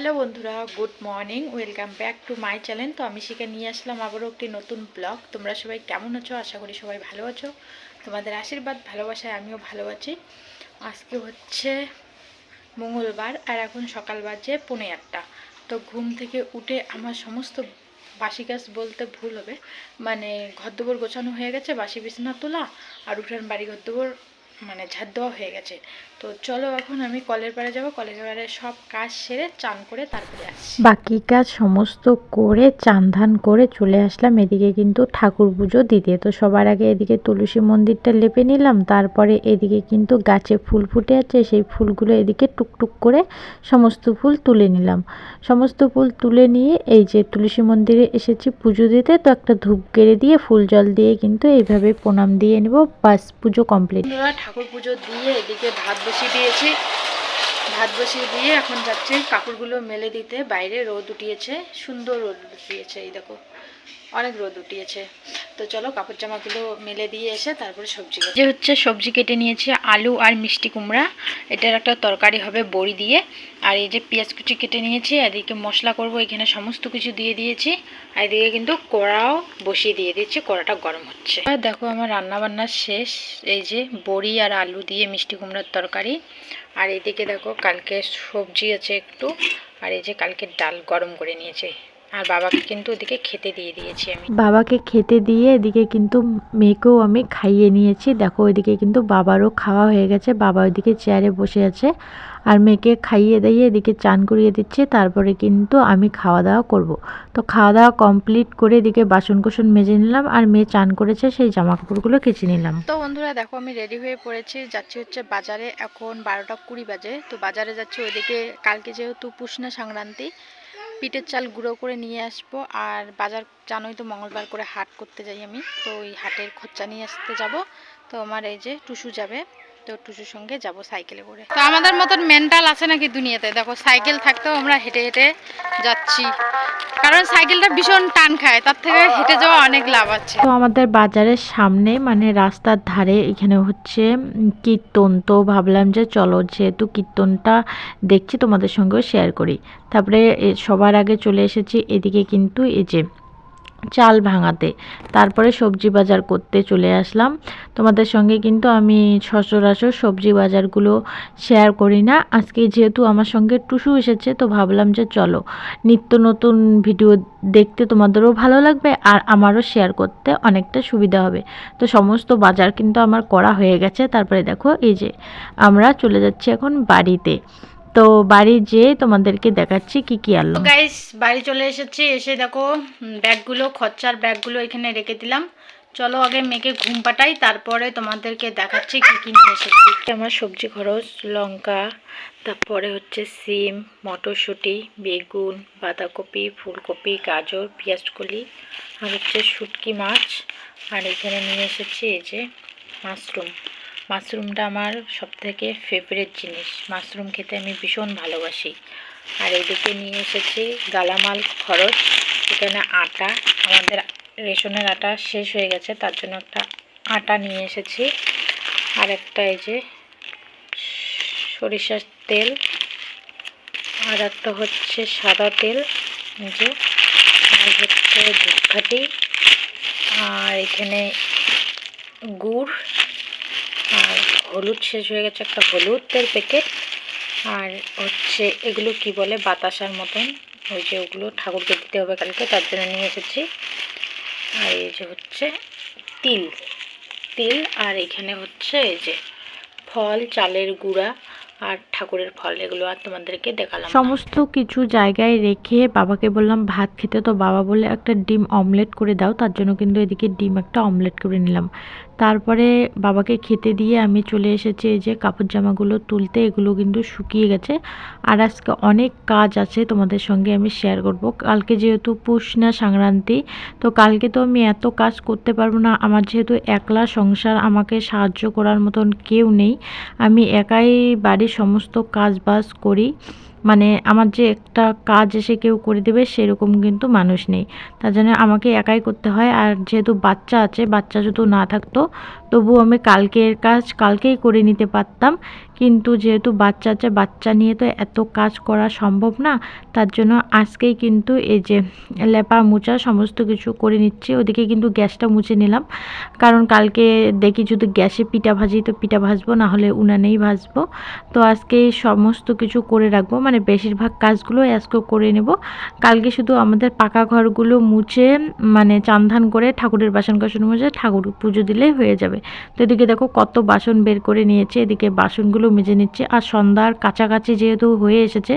Hello বন্ধুরা, good morning, welcome back to my channel. তো আমি সেখানে নিয়ে আসলাম আবারও একটি নতুন ব্লগ। তোমরা সবাই কেমন আছো? আশা করি সবাই ভালো আছো। তোমাদের আশীর্বাদ, ভালোবাসায় আমিও ভালো আছি। আজকে হচ্ছে মঙ্গলবার আর এখন সকাল বাজে পৌনে আটটা। তো ঘুম থেকে উঠে আমার সমস্ত বাসি গাছ বলতে ভুল হবে। মানে ঘরদোবর গোছানো হয়ে গেছে, বাসি বিছানা তোলা আর উঠান বাড়ি ঘরদোবর মানে ঝাড় দেওয়া হয়ে গেছে। তো চলো এখন আমি কলের পাড়ে যাব। কলের পাড়ে সব কাজ সেরে চান করে তারপরে আসছি। বাকি কাজ সমস্ত করে চান ধান করে চলে আসলাম। এদিকে কিন্তু ঠাকুর পুজো দিতে। তো সবার আগে এদিকে তুলসী মন্দিরটা লেপে নিলাম। তারপরে এদিকে কিন্তু গাছে ফুল ফুটে আছে। সেই ফুলগুলো এদিকে টুকটুক করে সমস্ত ফুল তুলে নিলাম। সমস্ত ফুল তুলে নিয়ে এই যে তুলসী মন্দিরে এসেছি পুজো দিতে। তো একটা ধূপ গেড়ে দিয়ে ফুল জল দিয়ে কিন্তু এইভাবে প্রণাম দিয়ে নেব। বাস পুজো কমপ্লিট। ঠাকুর পুজো দিয়ে এদিকে ভাত বসিয়ে দিয়েছি। ভাত বসিয়ে দিয়ে এখন যাচ্ছি কাপড়গুলো মেলে দিতে। বাইরে রোদ উঠিয়েছে, সুন্দর রোদ উঠিয়েছে, এই দেখো। অনেক রোদ উঠিয়েছে। তো চলো কাপড় জামাগুলো মেলে দিয়ে এসে তারপরে সবজি যে হচ্ছে সবজি কেটে নিয়েছি, আলু আর মিষ্টি কুমড়া। এটার একটা তরকারি হবে বড়ি দিয়ে। আর এই যে পেঁয়াজ কুচি কেটে নিয়েছি, এদিকে মশলা করব, এখানে সমস্ত কিছু দিয়ে দিয়েছি। আর এদিকে কিন্তু কড়াও বসিয়ে দিয়ে দিয়েছি, কড়াটা গরম হচ্ছে। আর দেখো আমার রান্না বান্না শেষ, এই যে বড়ি আর আলু দিয়ে মিষ্টি কুমড়ার তরকারি। আর এদিকে দেখো কালকে সবজি আছে একটু, আর এই যে কালকে ডাল গরম করে নিয়েছে। আর বাবাকে কিন্তু ওদিকে খেতে দিয়ে দিয়েছি আমি। বাবাকে খেতে দিয়ে এদিকে কিন্তু মেয়েকেও আমি খাইয়ে নিয়েছি। দেখো ওইদিকে কিন্তু বাবারও খাওয়া হয়ে গেছে। বাবা ওইদিকে চেয়ারে বসে আছে। আর মেয়েকে খাইয়ে দিয়ে এদিকে চান করিয়ে দিচ্ছে। তারপরে কিন্তু আমি খাওয়া দাওয়া করব। তো খাওয়া দাওয়া কমপ্লিট করে এদিকে বাসন কোসন মেজে নিলাম। আর মেয়ে চান করেছে সেই জামা কাপড়গুলো কেচে নিলাম। তো বন্ধুরা দেখো আমি রেডি হয়ে পড়েছি। যাচ্ছি হচ্ছে বাজারে। এখন বারোটা কুড়ি বাজে। তো বাজারে যাচ্ছি ওইদিকে। কালকে যেহেতু পুষ্ণা সংক্রান্তি পিঠের চাল গুঁড়ো করে নিয়ে আসব। আর বাজার জানোই তো মঙ্গলবার করে হাট করতে যাই আমি। তো ওই হাটের খরচা নিয়ে আসতে যাব। তো আমার এই যে টুসু যাবে। তো টুসুর সঙ্গে যাব সাইকেলে করে। তো আমাদের মতন মেন্টাল আছে নাকি দুনিয়াতে? দেখো সাইকেল থাকতেও আমরা হেঁটে হেঁটে যাচ্ছি। কারণ সাইকেলটা ভীষণ টান খায়, তার থেকে হেঁটে যাওয়া অনেক লাভ আছে। তো আমাদের বাজারের সামনে মানে রাস্তার ধারে, এখানে হচ্ছে কীর্তন। তো ভাবলাম যে চলো, যেহেতু কীর্তনটা দেখছি, তোমাদের সঙ্গেও শেয়ার করি। তারপরে সবার আগে চলে এসেছি, এদিকে কিন্তু এই যে চাল ভাঙাতে। তারপরে সবজি বাজার করতে চলে আসলাম। তোমাদের সঙ্গে কিন্তু আমি সচরাচর সবজি বাজারগুলো শেয়ার করি না। আজকে যেহেতু আমার সঙ্গে টুসু এসেছে, তো ভাবলাম যে চলো, নিত্য নতুন ভিডিও দেখতে তোমাদেরও ভালো লাগবে আর আমারও শেয়ার করতে অনেকটা সুবিধা হবে। তো সমস্ত বাজার কিন্তু আমার করা হয়ে গেছে। তারপরে দেখো, এই যে আমরা চলে যাচ্ছি এখন বাড়িতে। তো বাড়ি যেয়ে তোমাদেরকে দেখাচ্ছি কি কি আনলাম গাইস বাড়ি চলে এসেছি। এসে দেখো ব্যাগগুলো খরচার ব্যাগগুলো এখানে রেখে দিলাম। চলো আগে মেয়েকে ঘুম পাটাই তারপরে তোমাদেরকে দেখাচ্ছি কি কি নিয়ে এসেছি। আমার সবজি খরচ, লঙ্কা, তারপরে হচ্ছে সিম, মটরশুঁটি, বেগুন, বাঁধাকপি, ফুলকপি, গাজর, পেঁয়াজকলি, আর হচ্ছে শুটকি মাছ। আর এখানে নিয়ে এসেছি এই যে মাশরুম। মাশরুমটা আমার সবথেকে ফেভারিট জিনিস। মাশরুম খেতে আমি ভীষণ ভালোবাসি। আর এদিকে নিয়ে এসেছি গালামাল খরচ। এখানে আটা, আমাদের রেশনের আটা শেষ হয়ে গেছে, তার জন্য একটা আটা নিয়ে এসেছি। আর একটা এই যে সরিষার তেল। আর একটা হচ্ছে সাদা তেল যে, আর হচ্ছে ধূপকাঠি। আর এখানে গুড়। হলুদ শেষ হয়ে গেছে একটা হলুদের প্যাকেট আর হচ্ছে এগুলো কি বলে, বাতাসার মতন। ওই যে ওগুলো ঠাকুরকে দিতে হবে কালকে, তার জন্য নিয়ে এসেছি। আর এই যে হচ্ছে তিল। তিল আর এখানে হচ্ছে এই যে ফল, চালের গুঁড়া। আর ঠাকুরের ফল এগুলো আর তোমাদেরকে দেখালাম সমস্ত কিছু জায়গায় রেখে বাবাকে বললাম, ভাত খেতে তো বাবা বলে একটা ডিম অমলেট করে দাও, তার জন্য কিন্তু এদিকে ডিম একটা অমলেট করে নিলাম। তারপরে বাবাকে খেতে দিয়ে আমি চলে এসেছি, এই যে কাপড় জামাগুলো তুলতে, এগুলো কিন্তু শুকিয়ে গেছে। আর আজকে অনেক কাজ আছে তোমাদের সঙ্গে আমি শেয়ার করব। কালকে যেহেতু পুষ না সংক্রান্তি, তো কালকে তো আমি এত কাজ করতে পারব না। আমার যেহেতু একলা সংসার, আমাকে সাহায্য করার মতন কেউ নেই। আমি একাই বাড়ির সমস্ত কাজ বাজ করি। মানে আমার যে একটা কাজ এসে কেউ করে দেবে, সেরকম কিন্তু মানুষ নেই। তার জন্য আমাকে একাই করতে হয়। আর যেহেতু বাচ্চা আছে, বাচ্চা যদি না থাকতো তবু আমি কালকের কাজ কালকেই করে নিতে পারতাম। কিন্তু যেহেতু বাচ্চা আছে, বাচ্চা নিয়ে তো এত কাজ করা সম্ভব না, তার জন্য আজকেই কিন্তু এই যে লেপা মোচা সমস্ত কিছু করে নিচ্ছি। ওদিকে কিন্তু গ্যাসটা মুছে নিলাম। কারণ কালকে দেখি যদি গ্যাসে পিঠা ভাজি, তো পিঠা ভাজবো, না হলে উনানেই ভাজবো। তো আজকে সমস্ত কিছু করে রাখব। মানে বেশিরভাগ কাজগুলো আজকেও করে নেব। কালকে শুধু আমাদের পাকা ঘরগুলো মুছে মানে চান্ধান করে ঠাকুরের বাসন কাসন মুছে ঠাকুর পুজো দিলেই হয়ে যাবে। তো এদিকে দেখো কত বাসন বের করে নিয়েছে, এদিকে বাসনগুলো মেজে নিচ্ছে। আর সন্ধ্যার কাছাকাছি যেহেতু হয়ে এসেছে,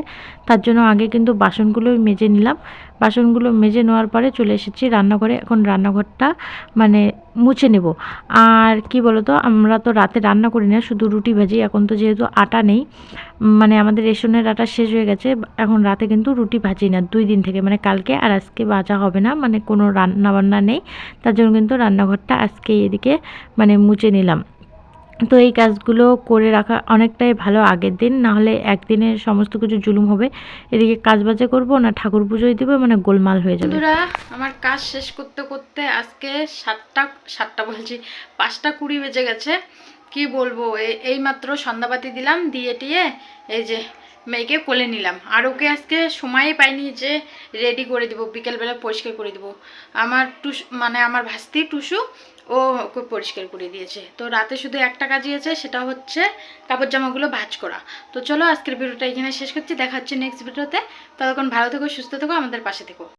তার জন্য আগে কিন্তু বাসনগুলোই মেজে নিলাম। বাসনগুলো মেজে নেওয়ার পরে চলে এসেছি রান্নাঘরে। এখন রান্নাঘরটা মানে মুছে নেব। আর কি বলতো, আমরা তো রাতে রান্না করি না, শুধু রুটি ভাজি। এখন তো যেহেতু আটা নেই মানে আমাদের রেশনের আটা শেষ হয়ে গেছে। এখন রাতে কিন্তু রুটি ভাজি না, দুই দিন থেকে। মানে কালকে আর আজকে ভাজা হবে না মানে কোনো রান্না বান্না নেই। তার জন্য কিন্তু রান্নাঘরটা আজকে এদিকে মানে মুছে নিলাম। তো এই কাজগুলো করে রাখা অনেকটাই ভালো আগের দিন, না হলে একদিনে সমস্ত কিছু জুলুম হবে। এদিকে কাজ বাজে করব, না ঠাকুর পুজোই দিব মানে গোলমাল হয়ে যাবে। বন্ধুরা, আমার কাজ শেষ করতে করতে আজকে সাতটা সাতটা বলছি, পাঁচটা কুড়ি বেজে গেছে। কি বলব এই মাত্র সন্ধ্যাবাতি দিলাম, দিয়ে টিয়ে এই যে মেয়েকে কোলে নিলাম। আর ওকে আজকে সময়ই পাইনি যে রেডি করে দিব, বিকেলবেলা পরিষ্কার করে দিব। আমার টুসু মানে আমার ভাস্তি টুসু, ও ওকে পরিষ্কার করে দিয়েছে। তো রাতে শুধু একটা কাজই আছে, সেটা হচ্ছে কাপড় জামাগুলো ভাজ করা। তো চলো আজকের ভিডিওটা এখানে শেষ করছি। দেখা হচ্ছে নেক্সট ভিডিওতে। ততক্ষণ ভালো থেকো, সুস্থ থেকো, আমাদের পাশে থেকো।